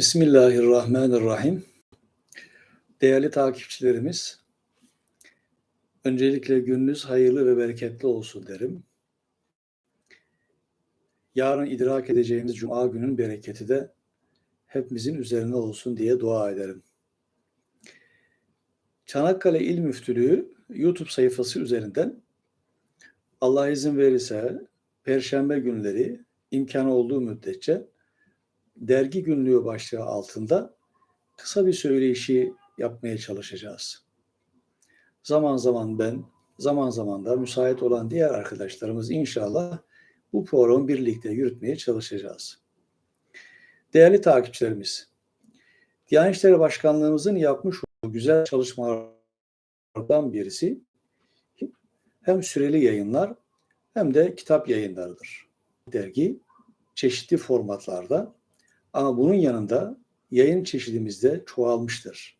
Bismillahirrahmanirrahim. Değerli takipçilerimiz, öncelikle gününüz hayırlı ve bereketli olsun derim. Yarın idrak edeceğimiz Cuma günün bereketi de hepimizin üzerine olsun diye dua ederim. Çanakkale İl Müftülüğü YouTube sayfası üzerinden Allah izin verirse Perşembe günleri imkanı olduğu müddetçe dergi günlüğü başlığı altında kısa bir söyleyişi yapmaya çalışacağız. Zaman zaman ben, zaman zaman da müsait olan diğer arkadaşlarımız inşallah bu programı birlikte yürütmeye çalışacağız. Değerli takipçilerimiz, Diyanet İşleri Başkanlığımızın yapmış olduğu güzel çalışmalardan birisi hem süreli yayınlar hem de kitap yayınlarıdır. Dergi çeşitli formatlarda ama bunun yanında yayın çeşidimiz de çoğalmıştır.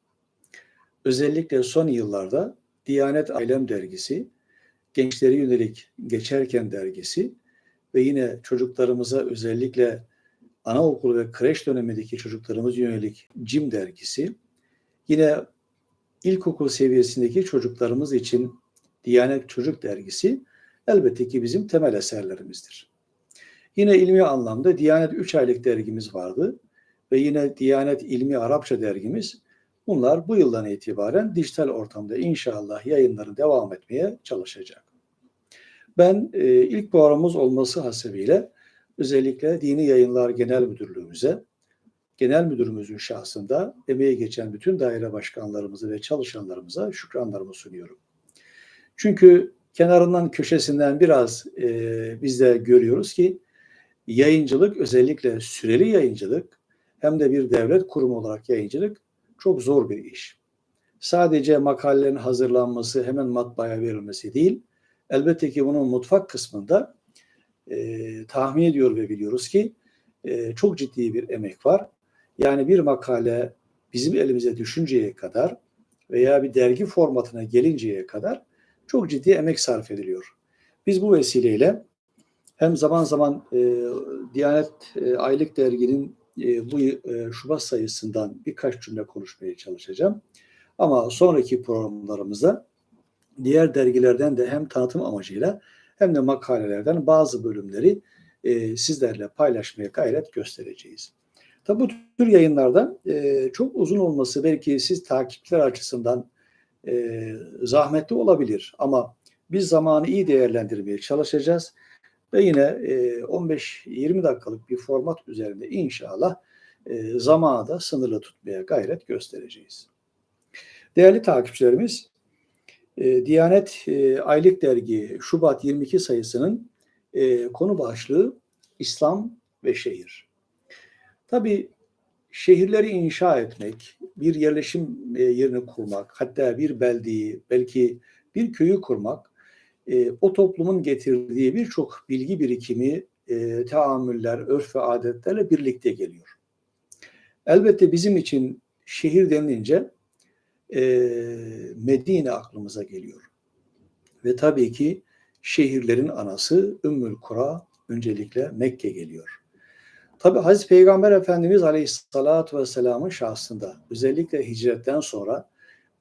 Özellikle son yıllarda Diyanet Ailem Dergisi, Gençlere Yönelik Geçerken Dergisi ve yine çocuklarımıza özellikle anaokulu ve kreş dönemindeki çocuklarımız yönelik CİM dergisi, yine ilkokul seviyesindeki çocuklarımız için Diyanet Çocuk Dergisi elbette ki bizim temel eserlerimizdir. Yine ilmi anlamda Diyanet 3 aylık dergimiz vardı ve yine Diyanet İlmi Arapça dergimiz. Bunlar bu yıldan itibaren dijital ortamda inşallah yayınları devam etmeye çalışacak. Ben e, ilk programımız olması hasebiyle özellikle Dini Yayınlar Genel Müdürlüğümüze, Genel Müdürümüzün şahsında emeği geçen bütün daire başkanlarımızı ve çalışanlarımıza şükranlarımı sunuyorum. Çünkü kenarından köşesinden biraz e, biz de görüyoruz ki yayıncılık özellikle süreli yayıncılık hem de bir devlet kurumu olarak yayıncılık çok zor bir iş. Sadece makalelerin hazırlanması hemen matbaaya verilmesi değil, elbette ki bunun mutfak kısmında e, tahmin ediyor ve biliyoruz ki e, çok ciddi bir emek var. Yani bir makale bizim elimize düşünceye kadar veya bir dergi formatına gelinceye kadar çok ciddi emek sarf ediliyor. Biz bu vesileyle hem zaman zaman e, Diyanet e, Aylık Dergi'nin e, bu e, Şubat sayısından birkaç cümle konuşmaya çalışacağım. Ama sonraki programlarımızda diğer dergilerden de hem tanıtım amacıyla hem de makalelerden bazı bölümleri e, sizlerle paylaşmaya gayret göstereceğiz. Tabi bu tür yayınlarda e, çok uzun olması belki siz takipçiler açısından e, zahmetli olabilir ama biz zamanı iyi değerlendirmeye çalışacağız ve yine 15-20 dakikalık bir format üzerinde inşallah zamanı da sınırlı tutmaya gayret göstereceğiz. Değerli takipçilerimiz, Diyanet Aylık Dergi Şubat 22 sayısının konu başlığı İslam ve Şehir. Tabi şehirleri inşa etmek, bir yerleşim yerini kurmak, hatta bir beldeyi, belki bir köyü kurmak e, o toplumun getirdiği birçok bilgi birikimi, e, tahammüller, örf ve adetlerle birlikte geliyor. Elbette bizim için şehir denilince e, Medine aklımıza geliyor. Ve tabii ki şehirlerin anası Ümmül Kura öncelikle Mekke geliyor. Tabi Hazreti Peygamber Efendimiz Aleyhisselatü Vesselam'ın şahsında özellikle hicretten sonra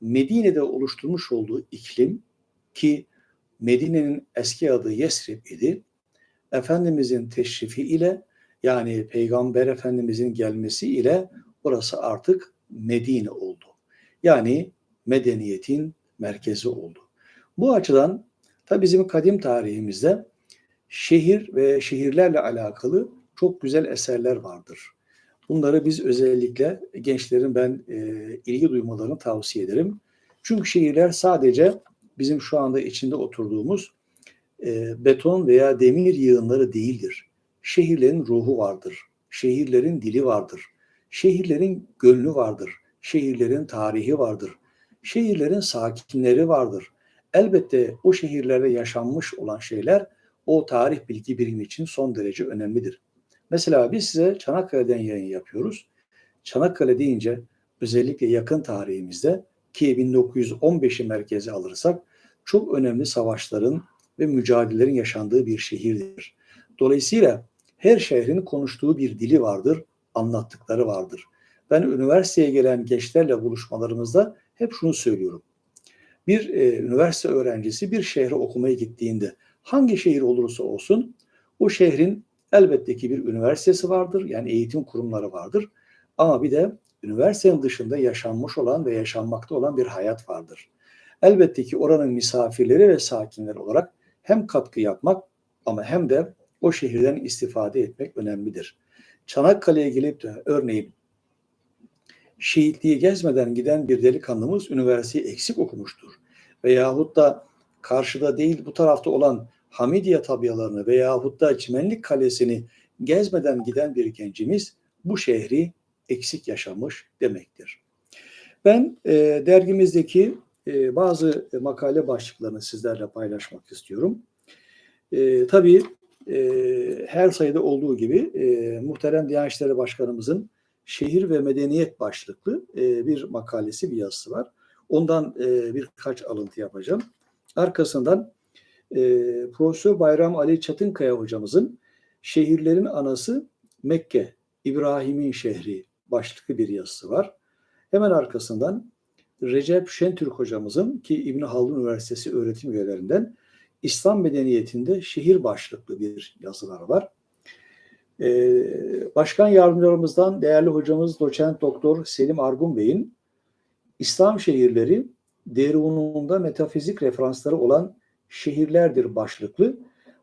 Medine'de oluşturmuş olduğu iklim ki Medine'nin eski adı Yesrib idi. Efendimizin teşrifi ile yani Peygamber Efendimizin gelmesi ile orası artık Medine oldu. Yani medeniyetin merkezi oldu. Bu açıdan tabi bizim kadim tarihimizde şehir ve şehirlerle alakalı çok güzel eserler vardır. Bunları biz özellikle gençlerin ben e, ilgi duymalarını tavsiye ederim. Çünkü şehirler sadece bizim şu anda içinde oturduğumuz e, beton veya demir yığınları değildir. Şehirlerin ruhu vardır. Şehirlerin dili vardır. Şehirlerin gönlü vardır. Şehirlerin tarihi vardır. Şehirlerin sakinleri vardır. Elbette o şehirlerde yaşanmış olan şeyler o tarih bilgi birimi için son derece önemlidir. Mesela biz size Çanakkale'den yayın yapıyoruz. Çanakkale deyince özellikle yakın tarihimizde ki 1915'i merkeze alırsak çok önemli savaşların ve mücadelelerin yaşandığı bir şehirdir. Dolayısıyla her şehrin konuştuğu bir dili vardır, anlattıkları vardır. Ben üniversiteye gelen gençlerle buluşmalarımızda hep şunu söylüyorum. Bir e, üniversite öğrencisi bir şehre okumaya gittiğinde hangi şehir olursa olsun o şehrin elbette ki bir üniversitesi vardır. Yani eğitim kurumları vardır. Ama bir de üniversitenin dışında yaşanmış olan ve yaşanmakta olan bir hayat vardır. Elbette ki oranın misafirleri ve sakinleri olarak hem katkı yapmak ama hem de o şehirden istifade etmek önemlidir. Çanakkale'ye gelip de örneğin şehitliği gezmeden giden bir delikanlımız üniversiteyi eksik okumuştur. Veyahut da karşıda değil bu tarafta olan Hamidiye tabialarını veyahut da Çimenlik Kalesi'ni gezmeden giden bir gencimiz bu şehri eksik yaşamış demektir. Ben e, dergimizdeki e, bazı makale başlıklarını sizlerle paylaşmak istiyorum. E, tabii e, her sayıda olduğu gibi e, muhterem Diyanet İşleri Başkanımızın şehir ve medeniyet başlıklı e, bir makalesi, bir yazısı var. Ondan e, birkaç alıntı yapacağım. Arkasından e, Profesör Bayram Ali Çatınkaya hocamızın Şehirlerin Anası Mekke, İbrahim'in şehri başlıklı bir yazısı var. Hemen arkasından Recep Şentürk hocamızın ki İbn Haldun Üniversitesi öğretim üyelerinden İslam medeniyetinde şehir başlıklı bir yazılar var. Ee, başkan yardımcılarımızdan değerli hocamız doçent doktor Selim Argun Bey'in İslam şehirleri derununda metafizik referansları olan şehirlerdir başlıklı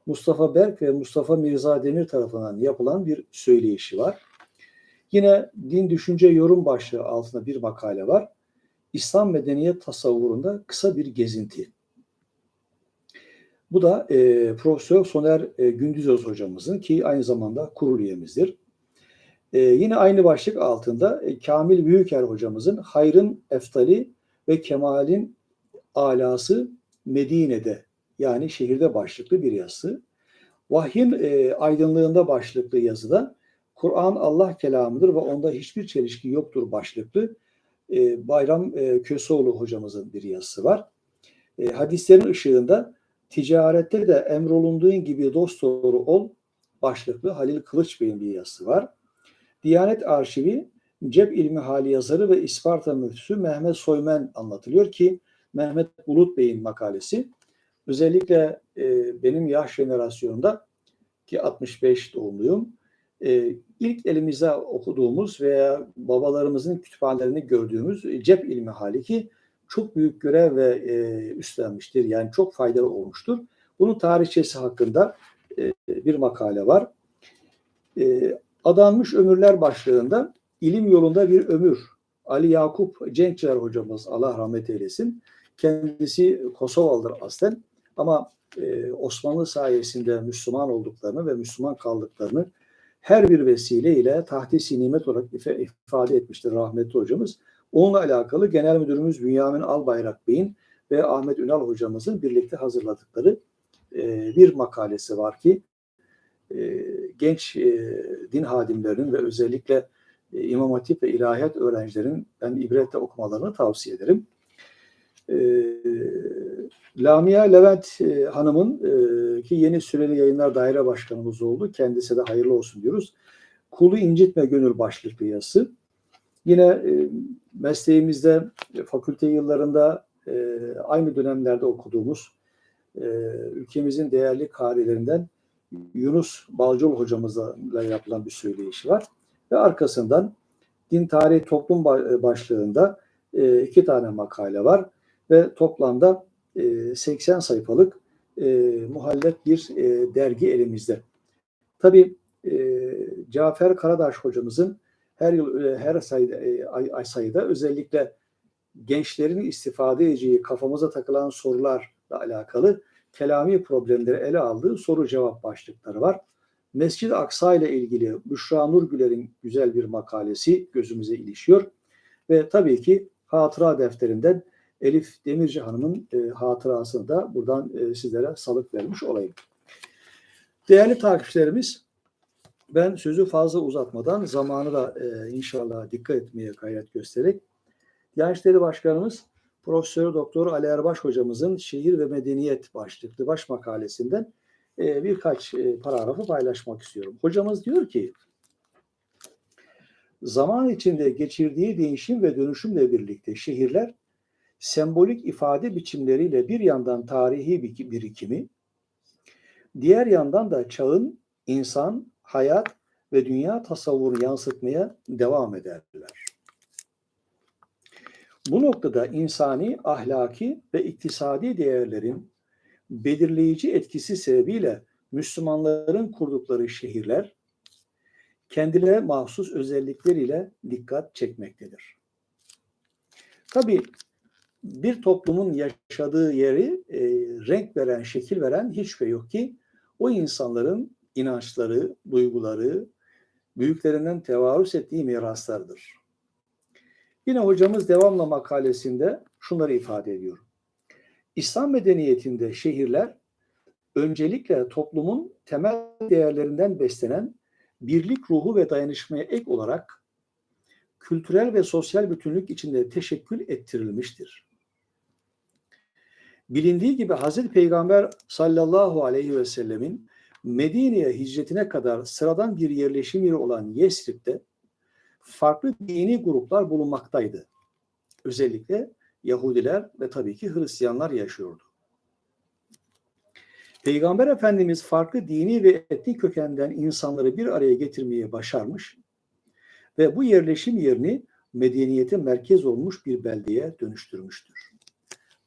Mustafa Berk ve Mustafa Mirza Demir tarafından yapılan bir söyleyişi var. Yine din düşünce yorum başlığı altında bir makale var. İslam medeniyet tasavvurunda kısa bir gezinti. Bu da e, Profesör Soner e, Gündüzöz hocamızın ki aynı zamanda kurul üyemizdir. E, yine aynı başlık altında e, Kamil Büyüker hocamızın Hayrın Eftali ve Kemal'in Alası Medine'de yani şehirde başlıklı bir yazısı. Vahyin e, aydınlığında başlıklı yazıda Kur'an Allah kelamıdır ve onda hiçbir çelişki yoktur başlıklı e, Bayram e, Köseoğlu hocamızın bir yazısı var. E, hadislerin ışığında ticarette de emrolunduğun gibi dost doğru ol başlıklı Halil Kılıç Bey'in bir yazısı var. Diyanet Arşivi Cep İlmi Hali yazarı ve İsparta müftüsü Mehmet Soymen anlatılıyor ki Mehmet Bulut Bey'in makalesi özellikle e, benim yaş jenerasyonunda ki 65 doğumluyum e, ilk elimizde okuduğumuz veya babalarımızın kütüphanelerini gördüğümüz cep ilmi hali ki çok büyük görev ve e, üstlenmiştir. Yani çok faydalı olmuştur. Bunun tarihçesi hakkında e, bir makale var. E, Adanmış Ömürler başlığında ilim yolunda bir ömür. Ali Yakup Cenkçer hocamız Allah rahmet eylesin. Kendisi Kosovalıdır aslen ama e, Osmanlı sayesinde Müslüman olduklarını ve Müslüman kaldıklarını her bir vesileyle tahdisi nimet olarak ifade etmiştir rahmetli hocamız. Onunla alakalı Genel Müdürümüz Bünyamin Albayrak Bey'in ve Ahmet Ünal hocamızın birlikte hazırladıkları e, bir makalesi var ki e, genç e, din hadimlerinin ve özellikle İmam Hatip ve İlahiyat öğrencilerinin ben ibrette okumalarını tavsiye ederim. E, Lamia Levent e, Hanım'ın e, ki yeni süreli yayınlar daire başkanımız oldu. Kendisi de hayırlı olsun diyoruz. Kulu incitme gönül başlıklı yazısı. Yine e, mesleğimizde e, fakülte yıllarında e, aynı dönemlerde okuduğumuz e, ülkemizin değerli karilerinden Yunus Balcol hocamızla yapılan bir söyleyişi var. Ve arkasından din tarihi toplum başlığında e, iki tane makale var ve toplamda 80 sayfalık e, muhallep bir e, dergi elimizde. Tabii e, Cafer Karadaş hocamızın her yıl e, her sayıda, e, ay, ay sayıda özellikle gençlerin istifade edeceği kafamıza takılan sorularla alakalı kelami problemleri ele aldığı soru cevap başlıkları var. Mescid-i Aksa ile ilgili Büşra Nurgüler'in güzel bir makalesi gözümüze ilişiyor. Ve tabii ki hatıra defterinden Elif Demirci Hanım'ın e, hatırasını da buradan e, sizlere salık vermiş olayım. Değerli takipçilerimiz, ben sözü fazla uzatmadan zamanı da e, inşallah dikkat etmeye gayret göstererek Diyanet İşleri Başkanımız Profesör Doktor Ali Erbaş hocamızın Şehir ve Medeniyet başlıklı baş makalesinden e, birkaç e, paragrafı paylaşmak istiyorum. Hocamız diyor ki zaman içinde geçirdiği değişim ve dönüşümle birlikte şehirler sembolik ifade biçimleriyle bir yandan tarihi bir- birikimi, diğer yandan da çağın insan, hayat ve dünya tasavvurunu yansıtmaya devam ederler. Bu noktada insani, ahlaki ve iktisadi değerlerin belirleyici etkisi sebebiyle Müslümanların kurdukları şehirler kendilerine mahsus özellikleriyle dikkat çekmektedir. Tabii bir toplumun yaşadığı yeri e, renk veren, şekil veren hiç şüphe yok ki o insanların inançları, duyguları, büyüklerinden tevarüs ettiği miraslardır. Yine hocamız devamla makalesinde şunları ifade ediyor. İslam medeniyetinde şehirler öncelikle toplumun temel değerlerinden beslenen birlik ruhu ve dayanışmaya ek olarak kültürel ve sosyal bütünlük içinde teşekkül ettirilmiştir. Bilindiği gibi Hazreti Peygamber sallallahu aleyhi ve sellemin Medine'ye hicretine kadar sıradan bir yerleşim yeri olan Yesrib'de farklı dini gruplar bulunmaktaydı. Özellikle Yahudiler ve tabii ki Hristiyanlar yaşıyordu. Peygamber Efendimiz farklı dini ve etnik kökenden insanları bir araya getirmeyi başarmış ve bu yerleşim yerini medeniyete merkez olmuş bir beldeye dönüştürmüştür.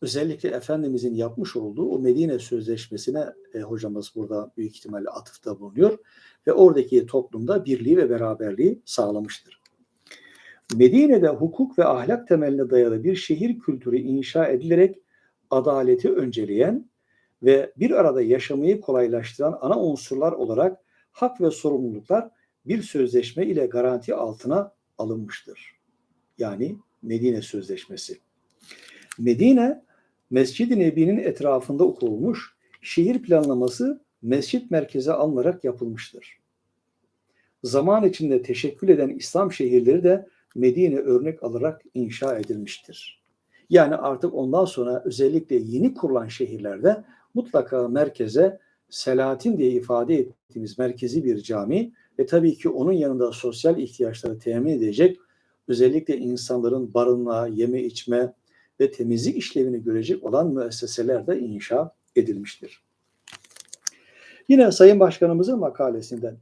Özellikle Efendimizin yapmış olduğu o Medine Sözleşmesi'ne e, hocamız burada büyük ihtimalle atıfta bulunuyor ve oradaki toplumda birliği ve beraberliği sağlamıştır. Medine'de hukuk ve ahlak temeline dayalı bir şehir kültürü inşa edilerek adaleti önceleyen ve bir arada yaşamayı kolaylaştıran ana unsurlar olarak hak ve sorumluluklar bir sözleşme ile garanti altına alınmıştır. Yani Medine Sözleşmesi. Medine, Mescid-i Nebi'nin etrafında okulmuş, şehir planlaması mescit merkeze alınarak yapılmıştır. Zaman içinde teşekkül eden İslam şehirleri de Medine örnek alarak inşa edilmiştir. Yani artık ondan sonra özellikle yeni kurulan şehirlerde mutlaka merkeze Selahattin diye ifade ettiğimiz merkezi bir cami ve tabii ki onun yanında sosyal ihtiyaçları temin edecek özellikle insanların barınma, yeme içme ve temizlik işlevini görecek olan müesseseler de inşa edilmiştir. Yine Sayın Başkanımızın makalesinden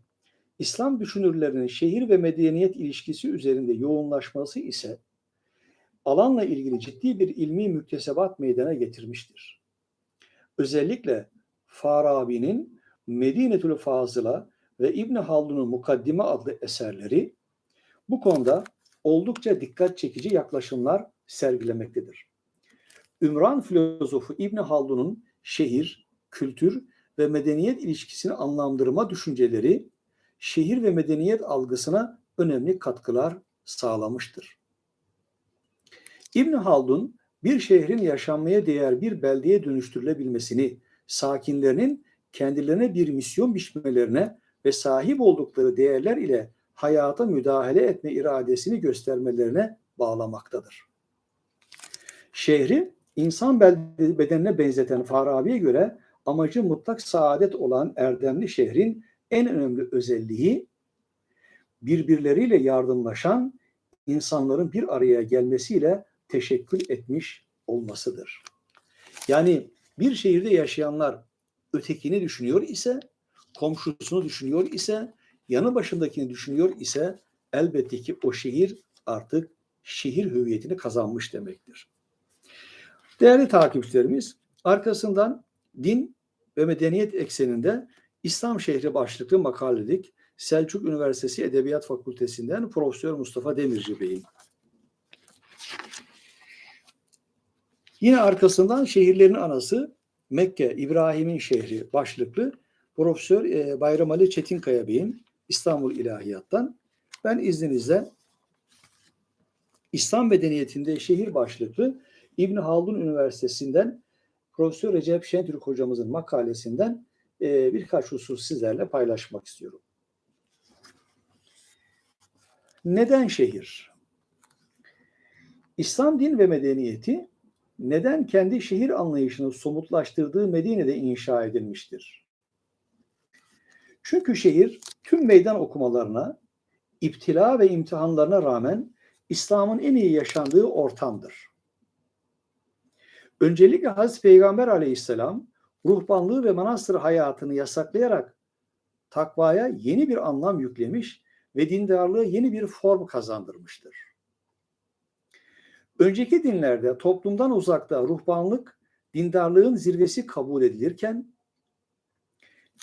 İslam düşünürlerinin şehir ve medeniyet ilişkisi üzerinde yoğunlaşması ise alanla ilgili ciddi bir ilmi müktesebat meydana getirmiştir. Özellikle Farabi'nin Medinetül Fazıla ve İbn Haldun'un Mukaddime adlı eserleri bu konuda oldukça dikkat çekici yaklaşımlar sergilemektedir. Ümran filozofu İbn Haldun'un şehir, kültür ve medeniyet ilişkisini anlamlandırma düşünceleri şehir ve medeniyet algısına önemli katkılar sağlamıştır. İbn Haldun bir şehrin yaşanmaya değer bir beldeye dönüştürülebilmesini, sakinlerinin kendilerine bir misyon biçmelerine ve sahip oldukları değerler ile hayata müdahale etme iradesini göstermelerine bağlamaktadır. Şehri insan bedenine benzeten Farabi'ye göre amacı mutlak saadet olan erdemli şehrin en önemli özelliği birbirleriyle yardımlaşan insanların bir araya gelmesiyle teşekkül etmiş olmasıdır. Yani bir şehirde yaşayanlar ötekini düşünüyor ise, komşusunu düşünüyor ise, yanı başındakini düşünüyor ise elbette ki o şehir artık şehir hüviyetini kazanmış demektir. Değerli takipçilerimiz, arkasından din ve medeniyet ekseninde İslam şehri başlıklı makaledik Selçuk Üniversitesi Edebiyat Fakültesinden Profesör Mustafa Demirci Bey'in. Yine arkasından şehirlerin anası Mekke, İbrahim'in şehri başlıklı Profesör e, Bayram Ali Çetinkaya Bey'in İstanbul İlahiyat'tan. Ben izninizle İslam medeniyetinde şehir başlıklı İbn Haldun Üniversitesi'nden Profesör Recep Şentürk hocamızın makalesinden e, birkaç husus sizlerle paylaşmak istiyorum. Neden şehir? İslam din ve medeniyeti neden kendi şehir anlayışını somutlaştırdığı Medine'de inşa edilmiştir? Çünkü şehir tüm meydan okumalarına iptila ve imtihanlarına rağmen İslam'ın en iyi yaşandığı ortamdır. Öncelikle Hazreti Peygamber aleyhisselam ruhbanlığı ve manastır hayatını yasaklayarak takvaya yeni bir anlam yüklemiş ve dindarlığı yeni bir form kazandırmıştır. Önceki dinlerde toplumdan uzakta ruhbanlık dindarlığın zirvesi kabul edilirken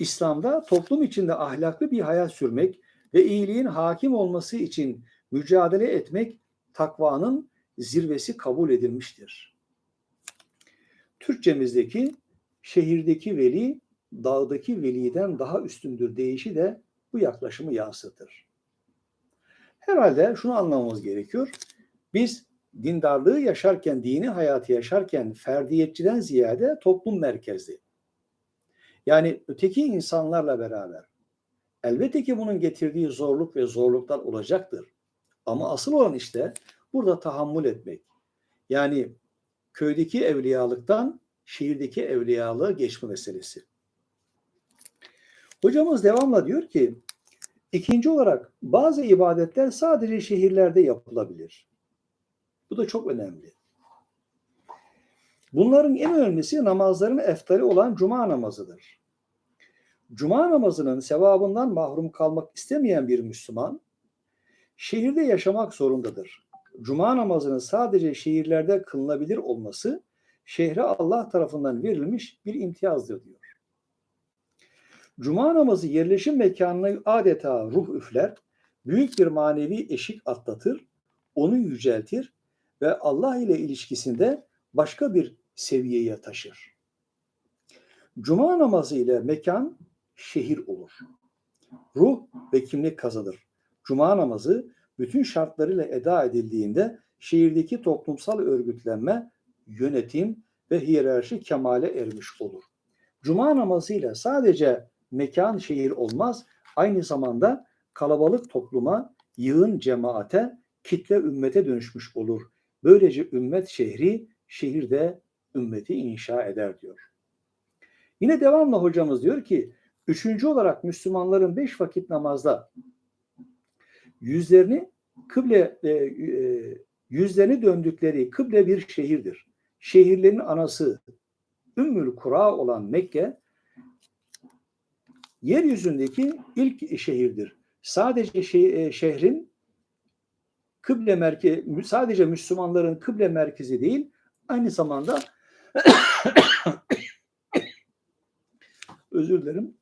İslam'da toplum içinde ahlaklı bir hayat sürmek ve iyiliğin hakim olması için mücadele etmek takvanın zirvesi kabul edilmiştir. Türkçemizdeki şehirdeki veli dağdaki veliden daha üstündür deyişi de bu yaklaşımı yansıtır. Herhalde şunu anlamamız gerekiyor. Biz dindarlığı yaşarken, dini hayatı yaşarken ferdiyetçiden ziyade toplum merkezli. Yani öteki insanlarla beraber. Elbette ki bunun getirdiği zorluk ve zorluklar olacaktır. Ama asıl olan işte burada tahammül etmek. Yani köydeki evliyalıktan şehirdeki evliyalığa geçme meselesi. Hocamız devamla diyor ki ikinci olarak bazı ibadetler sadece şehirlerde yapılabilir. Bu da çok önemli. Bunların en önemlisi namazların eftali olan cuma namazıdır. Cuma namazının sevabından mahrum kalmak istemeyen bir Müslüman şehirde yaşamak zorundadır. Cuma namazının sadece şehirlerde kılınabilir olması şehre Allah tarafından verilmiş bir imtiyazdır diyor. Cuma namazı yerleşim mekanına adeta ruh üfler, büyük bir manevi eşik atlatır, onu yüceltir ve Allah ile ilişkisinde başka bir seviyeye taşır. Cuma namazı ile mekan şehir olur. Ruh ve kimlik kazanır. Cuma namazı bütün şartlarıyla eda edildiğinde şehirdeki toplumsal örgütlenme, yönetim ve hiyerarşi kemale ermiş olur. Cuma namazıyla sadece mekan şehir olmaz, aynı zamanda kalabalık topluma, yığın cemaate, kitle ümmete dönüşmüş olur. Böylece ümmet şehri, şehirde ümmeti inşa eder diyor. Yine devamlı hocamız diyor ki, üçüncü olarak Müslümanların beş vakit namazda yüzlerini kıble e, e, yüzlerini döndükleri kıble bir şehirdir. Şehirlerin anası Ümmül Kura olan Mekke yeryüzündeki ilk şehirdir. Sadece şey, şehrin kıble merkezi sadece Müslümanların kıble merkezi değil, aynı zamanda özür dilerim.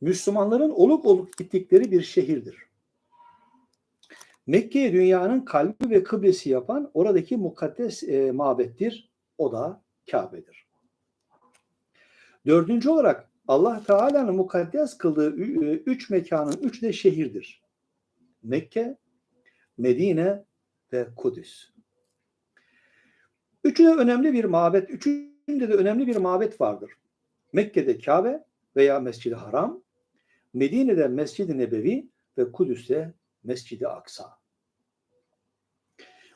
Müslümanların olup olup gittikleri bir şehirdir. Mekke'yi dünyanın kalbi ve kıblesi yapan oradaki mukaddes e, mabettir. O da Kabe'dir. Dördüncü olarak Allah Teala'nın mukaddes kıldığı üç mekanın üç de şehirdir. Mekke, Medine ve Kudüs. Üçü de önemli bir mabet, üçünde de önemli bir mabet vardır. Mekke'de Kabe veya Mescid-i Haram, Medine'de Mescid-i Nebevi ve Kudüs'te Mescid-i Aksa.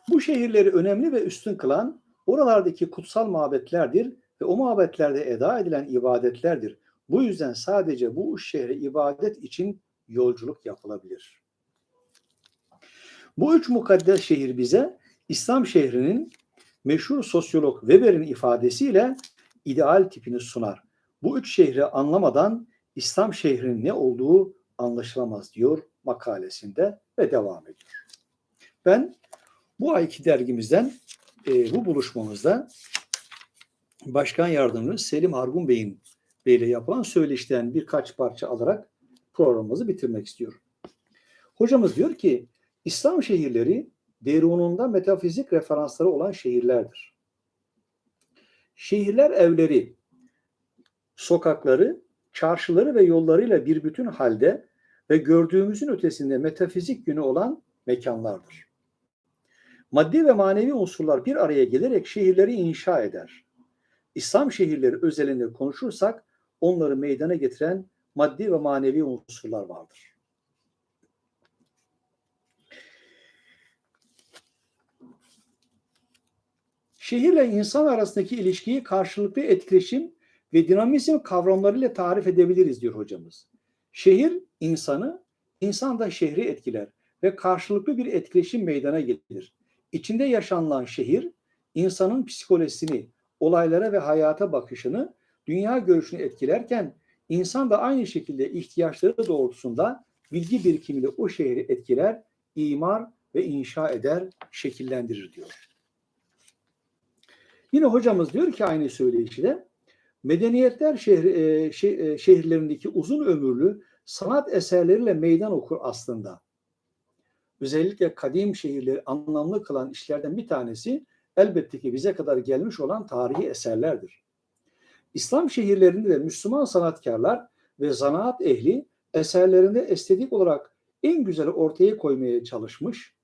Bu şehirleri önemli ve üstün kılan oralardaki kutsal mabetlerdir ve o mabetlerde eda edilen ibadetlerdir. Bu yüzden sadece bu üç şehre ibadet için yolculuk yapılabilir. Bu üç mukaddes şehir bize İslam şehrinin meşhur sosyolog Weber'in ifadesiyle ideal tipini sunar. Bu üç şehri anlamadan İslam şehrinin ne olduğu anlaşılamaz diyor makalesinde ve devam ediyor. Ben bu ayki dergimizden e, bu buluşmamızda Başkan Yardımcımız Selim Hargun Bey'in beyle yapılan söyleşten birkaç parça alarak programımızı bitirmek istiyorum. Hocamız diyor ki İslam şehirleri derununda metafizik referansları olan şehirlerdir. Şehirler evleri, sokakları, çarşıları ve yollarıyla bir bütün halde ve gördüğümüzün ötesinde metafizik yönü olan mekanlardır. Maddi ve manevi unsurlar bir araya gelerek şehirleri inşa eder. İslam şehirleri özelinde konuşursak onları meydana getiren maddi ve manevi unsurlar vardır. Şehirle insan arasındaki ilişkiyi karşılıklı etkileşim ve dinamizm kavramlarıyla tarif edebiliriz diyor hocamız. Şehir insanı, insan da şehri etkiler ve karşılıklı bir etkileşim meydana gelir. İçinde yaşanılan şehir, insanın psikolojisini, olaylara ve hayata bakışını, dünya görüşünü etkilerken insan da aynı şekilde ihtiyaçları doğrultusunda bilgi birikimiyle o şehri etkiler, imar ve inşa eder, şekillendirir diyor. Yine hocamız diyor ki aynı söyleyişiyle medeniyetler şehri, e, şe, e, şehirlerindeki uzun ömürlü sanat eserleriyle meydan okur aslında. Özellikle kadim şehirleri anlamlı kılan işlerden bir tanesi elbette ki bize kadar gelmiş olan tarihi eserlerdir. İslam şehirlerinde de Müslüman sanatkarlar ve zanaat ehli eserlerinde estetik olarak en güzeli ortaya koymaya çalışmış.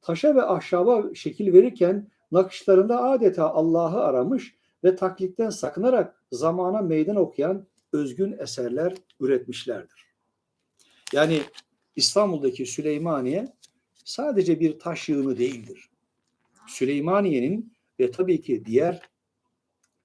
Taşa ve ahşaba şekil verirken nakışlarında adeta Allah'ı aramış ve taklitten sakınarak zamana meydan okuyan özgün eserler üretmişlerdir. Yani İstanbul'daki Süleymaniye sadece bir taş yığını değildir. Süleymaniye'nin ve tabii ki diğer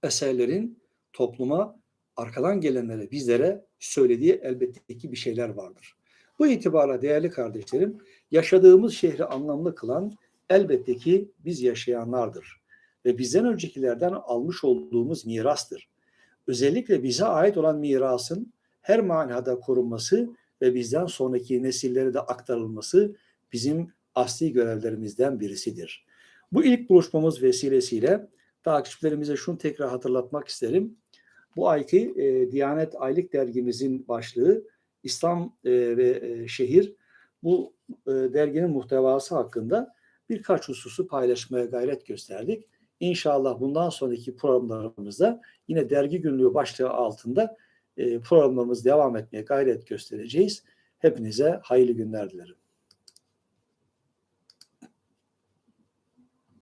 eserlerin topluma arkadan gelenlere, bizlere söylediği elbette ki bir şeyler vardır. Bu itibarla değerli kardeşlerim, yaşadığımız şehri anlamlı kılan elbette ki biz yaşayanlardır. Ve bizden öncekilerden almış olduğumuz mirastır. Özellikle bize ait olan mirasın her manada korunması ve bizden sonraki nesillere de aktarılması bizim asli görevlerimizden birisidir. Bu ilk buluşmamız vesilesiyle takipçilerimize şunu tekrar hatırlatmak isterim. Bu ayki e, Diyanet Aylık Dergimizin başlığı İslam e, ve e, Şehir. Bu e, derginin muhtevası hakkında birkaç hususu paylaşmaya gayret gösterdik. İnşallah bundan sonraki programlarımızda yine dergi günlüğü başlığı altında e, programlarımız devam etmeye gayret göstereceğiz. Hepinize hayırlı günler dilerim.